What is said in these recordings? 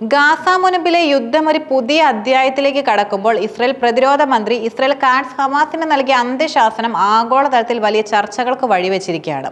Gaza മുനമ്പിലെ യുദ്ധം ഒരു പുതിയ അധ്യായത്തിലേക്ക് കടക്കുമ്പോൾ ഇസ്രയേൽ പ്രതിരോധ മന്ത്രി ഇസ്രയേൽ കാൻസ് ഹമാസിന് നൽകിയ അന്ത്യശാസനം ആഗോളതലത്തിൽ വലിയ ചർച്ചകൾക്ക് വഴിവെച്ചിരിക്കുകയാണ്.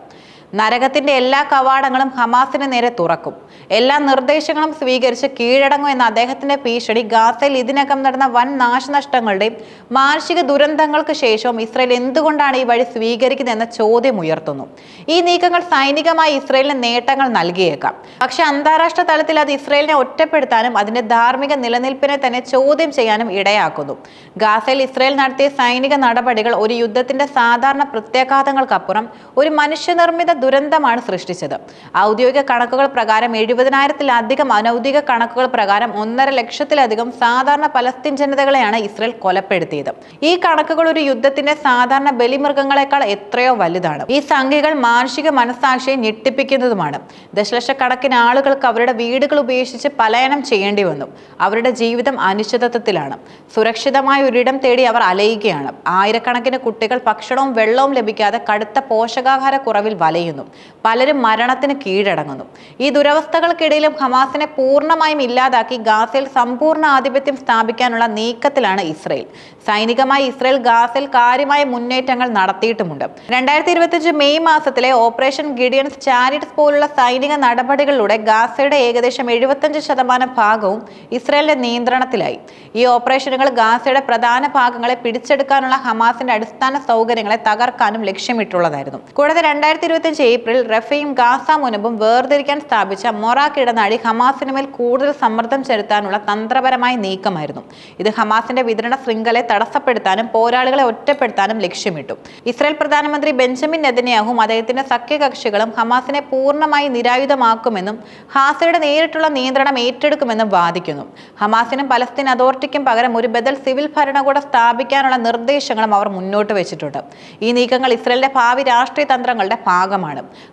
നരകത്തിന്റെ എല്ലാ കവാടങ്ങളും ഹമാസിന് നേരെ തുറക്കും. എല്ലാ നിർദ്ദേശങ്ങളും സ്വീകരിച്ച് കീഴടങ്ങും എന്ന അദ്ദേഹത്തിന്റെ ഭീഷണി ഗാസയിൽ ഇതിനകം നടന്ന വൻ നാശനഷ്ടങ്ങളുടെയും മാനുഷിക ദുരന്തങ്ങൾക്ക് ശേഷവും ഇസ്രയേൽ എന്തുകൊണ്ടാണ് ഈ വഴി സ്വീകരിക്കുന്നതെന്ന ചോദ്യം ഉയർത്തുന്നു. ഈ നീക്കങ്ങൾ സൈനികമായി ഇസ്രയേലിന് നേട്ടങ്ങൾ നൽകിയേക്കാം. പക്ഷെ അന്താരാഷ്ട്ര തലത്തിൽ അത് ഇസ്രയേലിനെ ഒറ്റപ്പെടുത്താനും അതിന്റെ ധാർമ്മിക നിലനിൽപ്പിനെ തന്നെ ചോദ്യം ചെയ്യാനും ഇടയാക്കുന്നു. ഗാസയിൽ ഇസ്രയേൽ നടത്തിയ സൈനിക നടപടികൾ ഒരു യുദ്ധത്തിന്റെ സാധാരണ പ്രത്യാഘാതങ്ങൾക്കപ്പുറം ഒരു മനുഷ്യനിർമ്മിത ദുരന്തമാണ് സൃഷ്ടിച്ചത്. ഔദ്യോഗിക കണക്കുകൾ പ്രകാരം എഴുപതിനായിരത്തിലധികം അനൗദ്യോഗിക കണക്കുകൾ പ്രകാരം ഒന്നര ലക്ഷത്തിലധികം സാധാരണ പലസ്തീൻ ജനതകളെയാണ് ഇസ്രയേൽ കൊലപ്പെടുത്തിയത്. ഈ കണക്കുകൾ ഒരു യുദ്ധത്തിന്റെ സാധാരണ ബലിമൃഗങ്ങളെക്കാൾ എത്രയോ വലുതാണ്. ഈ സംഖ്യകൾ മാനുഷിക മനസാക്ഷിയെ ഞെട്ടിപ്പിക്കുന്നതുമാണ്. ദശലക്ഷക്കണക്കിന് ആളുകൾക്ക് അവരുടെ വീടുകൾ ഉപേക്ഷിച്ച് പലായനം ചെയ്യേണ്ടി വന്നു. അവരുടെ ജീവിതം അനിശ്ചിതത്വത്തിലാണ്. സുരക്ഷിതമായ ഒരിടം തേടി അവർ അലയുകയാണ്. ആയിരക്കണക്കിന് കുട്ടികൾ ഭക്ഷണവും വെള്ളവും ലഭിക്കാതെ കടുത്ത പോഷകാഹാര കുറവിൽ വലയുന്നു പലരും മരണത്തിന് കീഴടങ്ങുന്നു. ഈ ദുരവസ്ഥകൾക്കിടയിലും ഹമാസിനെ പൂർണമായും ഇല്ലാതാക്കി ഗാസയിൽ സമ്പൂർണ ആധിപത്യം സ്ഥാപിക്കാനുള്ള നീക്കത്തിലാണ് ഇസ്രയേൽ. സൈനികമായി ഇസ്രയേൽ ഗാസയിൽ കാര്യമായ മുന്നേറ്റങ്ങൾ നടത്തിയിട്ടുമുണ്ട്. രണ്ടായിരത്തി ഇരുപത്തിയഞ്ച് മെയ് മാസത്തിലെ ഓപ്പറേഷൻ ഗിഡിയൻസ് ചാരിറ്റ്സ് പോലുള്ള സൈനിക നടപടികളിലൂടെ ഗാസയുടെ ഏകദേശം എഴുപത്തഞ്ച് ശതമാനം ഭാഗവും ഇസ്രയേലിന്റെ നിയന്ത്രണത്തിലായി. ഈ ഓപ്പറേഷനുകൾ ഗാസയുടെ പ്രധാന ഭാഗങ്ങളെ പിടിച്ചെടുക്കാനുള്ള ഹമാസിന്റെ അടിസ്ഥാന സൗകര്യങ്ങളെ തകർക്കാനും ലക്ഷ്യമിട്ടുള്ളതായിരുന്നു. കൂടാതെ രണ്ടായിരത്തി ഇരുപത്തിയഞ്ച് ഏപ്രിൽ റഫയും ഗാസ മുനമ്പും വേർതിരിക്കാൻ സ്ഥാപിച്ച മൊറാക്ക് ഇടനാഴി ഹമാസിന് മേൽ കൂടുതൽ സമ്മർദ്ദം ചെലുത്താനുള്ള തന്ത്രപരമായ നീക്കമായിരുന്നു. ഇത് ഹമാസിന്റെ വിതരണ ശൃംഖലയെ തടസ്സപ്പെടുത്താനും പോരാളികളെ ഒറ്റപ്പെടുത്താനും ലക്ഷ്യമിട്ടു. ഇസ്രായേൽ പ്രധാനമന്ത്രി ബെഞ്ചമിൻ നെതന്യാഹും അദ്ദേഹത്തിന്റെ സഖ്യകക്ഷികളും ഹമാസിനെ പൂർണമായി നിരായുധമാക്കുമെന്നും ഹാസയുടെ നേരിട്ടുള്ള നിയന്ത്രണം ഏറ്റെടുക്കുമെന്നും വാദിക്കുന്നു. ഹമാസിനും പലസ്തീൻ അതോറിറ്റിക്കും പകരം ഒരു ബദൽ സിവിൽ ഭരണകൂടം സ്ഥാപിക്കാനുള്ള നിർദ്ദേശങ്ങളും അവർ മുന്നോട്ട് വെച്ചിട്ടുണ്ട്. ഈ നീക്കങ്ങൾ ഇസ്രായേലിന്റെ ഭാവി രാഷ്ട്രീയ തന്ത്രങ്ങളുടെ ഭാഗമാണ്.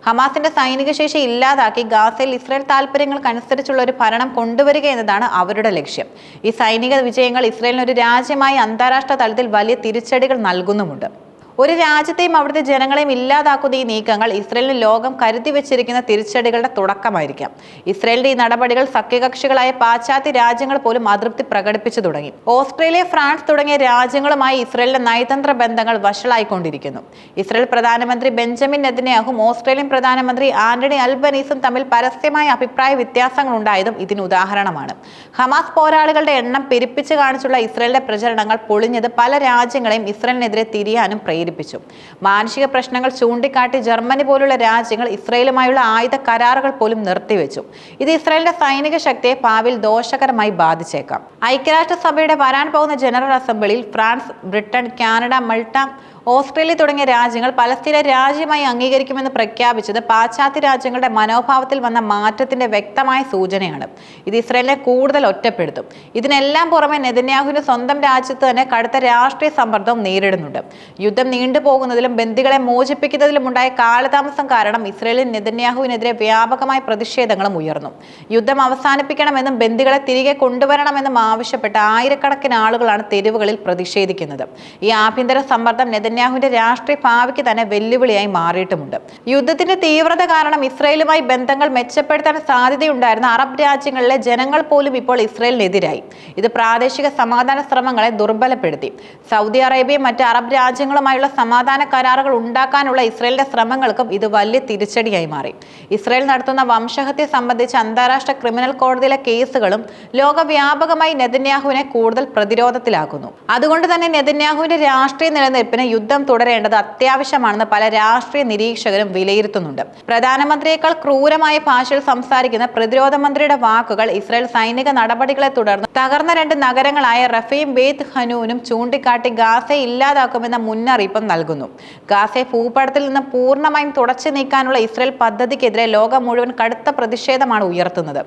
ഹമാസിന്റെ സൈനിക ശേഷി ഇല്ലാതാക്കി ഗാസയിൽ ഇസ്രയേൽ താല്പര്യങ്ങൾക്കനുസരിച്ചുള്ള ഒരു ഭരണം കൊണ്ടുവരിക എന്നതാണ് അവരുടെ ലക്ഷ്യം. ഈ സൈനിക വിജയങ്ങൾ ഇസ്രായേലിന് ഒരു രാജ്യമായി അന്താരാഷ്ട്ര തലത്തിൽ വലിയ തിരിച്ചടികൾ നൽകുന്നുമുണ്ട്. ഒരു രാജ്യത്തെയും അവിടുത്തെ ജനങ്ങളെയും ഇല്ലാതാക്കുന്ന ഈ നീക്കങ്ങൾ ഇസ്രയേലിന് ലോകം കരുതി വെച്ചിരിക്കുന്ന തിരിച്ചടികളുടെ തുടക്കമായിരിക്കാം. ഇസ്രയേലിന്റെ ഈ നടപടികൾ സഖ്യകക്ഷികളായ പാശ്ചാത്യ രാജ്യങ്ങൾ പോലും അതൃപ്തി പ്രകടിപ്പിച്ചു തുടങ്ങി. ഓസ്ട്രേലിയ ഫ്രാൻസ് തുടങ്ങിയ രാജ്യങ്ങളുമായി ഇസ്രയേലിന്റെ നയതന്ത്ര ബന്ധങ്ങൾ വഷളായിക്കൊണ്ടിരിക്കുന്നു. ഇസ്രയേൽ പ്രധാനമന്ത്രി ബെഞ്ചമിൻ നെതന്യാഹും ഓസ്ട്രേലിയൻ പ്രധാനമന്ത്രി ആന്റണി അൽബനീസും തമ്മിൽ പരസ്യമായ അഭിപ്രായ വ്യത്യാസങ്ങൾ ഉണ്ടായതും ഇതിന് ഉദാഹരണമാണ്. ഹമാസ് പോരാളികളുടെ എണ്ണം പെരുപ്പിച്ച് കാണിച്ചുള്ള ഇസ്രയേലിന്റെ പ്രചരണങ്ങൾ പൊളിഞ്ഞത് പല രാജ്യങ്ങളെയും ഇസ്രയേലിനെതിരെ തിരിയാനും പ്രേരിപ്പിച്ചു. മാനുഷിക പ്രശ്നങ്ങൾ ചൂണ്ടിക്കാട്ടി ജർമ്മനി പോലുള്ള രാജ്യങ്ങൾ ഇസ്രയേലുമായുള്ള ആയുധ കരാറുകൾ പോലും നിർത്തിവെച്ചു. ഇത് ഇസ്രയേലിന്റെ സൈനിക ശക്തിയെ പാവിൽ ദോഷകരമായി ബാധിച്ചേക്കാം. ഐക്യരാഷ്ട്രസഭയുടെ വരാൻ പോകുന്ന ജനറൽ അസംബ്ലിയിൽ France Britain Canada Malta Australia തുടങ്ങിയ രാജ്യങ്ങൾ പലസ്തീനെ രാജ്യമായി അംഗീകരിക്കുമെന്ന് പ്രഖ്യാപിച്ചത് പാശ്ചാത്യ രാജ്യങ്ങളുടെ മനോഭാവത്തിൽ വന്ന മാറ്റത്തിന്റെ വ്യക്തമായ സൂചനയാണ്. ഇത് ഇസ്രയേലിനെ കൂടുതൽ ഒറ്റപ്പെടുത്തും. ഇതിനെല്ലാം പുറമെ നെതന്യാഹുവിന് സ്വന്തം രാജ്യത്ത് തന്നെ കടുത്ത രാഷ്ട്രീയ സമ്മർദ്ദവും നേരിടുന്നുണ്ട്. യുദ്ധം നീണ്ടുപോകുന്നതിലും ബന്ദികളെ മോചിപ്പിക്കുന്നതിലും ഉണ്ടായ കാലതാമസം കാരണം ഇസ്രയേലിൽ നെതന്യാഹുവിനെതിരെ വ്യാപകമായ പ്രതിഷേധങ്ങളും ഉയർന്നു. യുദ്ധം അവസാനിപ്പിക്കണമെന്നും ബന്ദികളെ തിരികെ കൊണ്ടുവരണമെന്നും ആവശ്യപ്പെട്ട് ആയിരക്കണക്കിന് ആളുകളാണ് തെരുവുകളിൽ പ്രതിഷേധിക്കുന്നത്. ഈ ആഭ്യന്തര സമ്മർദ്ദം നെതന്യാഹുവിന്റെ രാഷ്ട്രീയ ഭാവിക്ക് തന്നെ വെല്ലുവിളിയായി മാറിയിട്ടുമുണ്ട്. യുദ്ധത്തിന്റെ തീവ്രത കാരണം ഇസ്രയേലുമായി ബന്ധങ്ങൾ മെച്ചപ്പെടുത്താൻ സാധ്യതയുണ്ടായിരുന്ന അറബ് രാജ്യങ്ങളിലെ ജനങ്ങൾ പോലും ഇപ്പോൾ ഇസ്രയേലിനെതിരായി. ഇത് പ്രാദേശിക സമാധാന ശ്രമങ്ങളെ ദുർബലപ്പെടുത്തി. സൗദി അറേബ്യയും മറ്റ് അറബ് രാജ്യങ്ങളുമായുള്ള സമാധാന കരാറുകൾ ഉണ്ടാക്കാനുള്ള ഇസ്രയേലിന്റെ ശ്രമങ്ങൾക്കും ഇത് വലിയ തിരിച്ചടിയായി മാറി. ഇസ്രയേൽ നടത്തുന്ന വംശഹത്യ സംബന്ധിച്ച് അന്താരാഷ്ട്ര ക്രിമിനൽ കോടതിയിലെ കേസുകളും ലോകവ്യാപകമായി നെതന്യാഹുവിനെ കൂടുതൽ പ്രതിരോധത്തിലാക്കുന്നു. അതുകൊണ്ട് തന്നെ നെതന്യാഹുവിന്റെ രാഷ്ട്രീയ നിലനിൽപ്പിന് യുദ്ധം തുടരേണ്ടത് അത്യാവശ്യമാണെന്ന് പല രാഷ്ട്രീയ നിരീക്ഷകരും വിലയിരുത്തുന്നുണ്ട്. പ്രധാനമന്ത്രിയേക്കാൾ ക്രൂരമായ ഭാഷയിൽ സംസാരിക്കുന്ന പ്രതിരോധ മന്ത്രിയുടെ വാക്കുകൾ ഇസ്രായേൽ സൈനിക നടപടികളെ തുടർന്ന് തകർന്ന രണ്ട് നഗരങ്ങളായ റഫീം ബേത്ത് ഹനൂനും ചൂണ്ടിക്കാട്ടി ഗാസയെ ഇല്ലാതാക്കുമെന്ന മുന്നറിയിപ്പും നൽകുന്നു. ഗാസയെ ഭൂപടത്തിൽ നിന്ന് പൂർണമായും തുടച്ചു നീക്കാനുള്ള ഇസ്രയേൽ പദ്ധതിക്കെതിരെ ലോകം മുഴുവൻ കടുത്ത പ്രതിഷേധമാണ് ഉയർത്തുന്നത്.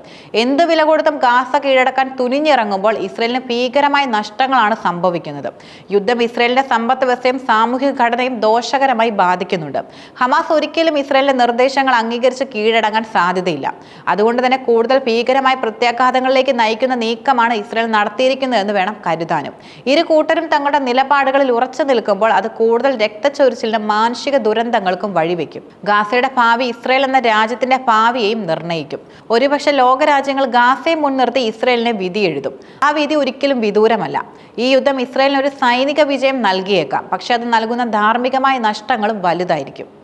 എന്ത് വില കൊടുത്തും ഗാസ കീഴടക്കാൻ തുനിഞ്ഞിറങ്ങുമ്പോൾ ഇസ്രയേലിന് ഭീകരമായ നഷ്ടങ്ങളാണ് സംഭവിക്കുന്നത്. യുദ്ധം ഇസ്രയേലിന്റെ സമ്പത്ത് വ്യവസ്ഥയും സാമൂഹിക ഘടനയും ദോഷകരമായി ബാധിക്കുന്നുണ്ട്. ഹമാസ് ഒരിക്കലും ഇസ്രയേലിന്റെ നിർദ്ദേശങ്ങൾ അംഗീകരിച്ച് കീഴടങ്ങാൻ സാധ്യതയില്ല. അതുകൊണ്ട് തന്നെ കൂടുതൽ ഭീകരമായ പ്രത്യാഘാതങ്ങളിലേക്ക് നയിക്കുന്ന നീക്കമാണ് ഇസ്രയേൽ നടത്തിയിരിക്കുന്നത് എന്ന് വേണം കരുതാനും. ഇരു കൂട്ടരും തങ്ങളുടെ നിലപാടുകളിൽ ഉറച്ചു നിൽക്കുമ്പോൾ അത് കൂടുതൽ രക്തച്ചൊരിച്ചിലിനും മാനുഷിക ദുരന്തങ്ങൾക്കും വഴിവെക്കും. ഗാസയുടെ ഭാവി ഇസ്രയേൽ എന്ന രാജ്യത്തിന്റെ ഭാവിയെയും നിർണയിക്കും ഒരുപക്ഷെ ലോകരാജ്യങ്ങൾ ഗാസയെ മുൻനിർത്തി ഇസ്രയേലിനെ വിധി എഴുതും. ആ വിധി ഒരിക്കലും വിദൂരമല്ല. ഈ യുദ്ധം ഇസ്രയേലിന് ഒരു സൈനിക വിജയം നൽകിയേക്കാം. പക്ഷെ അത് നൽകുന്ന ധാർമ്മികമായ നഷ്ടങ്ങളും വലുതായിരിക്കും.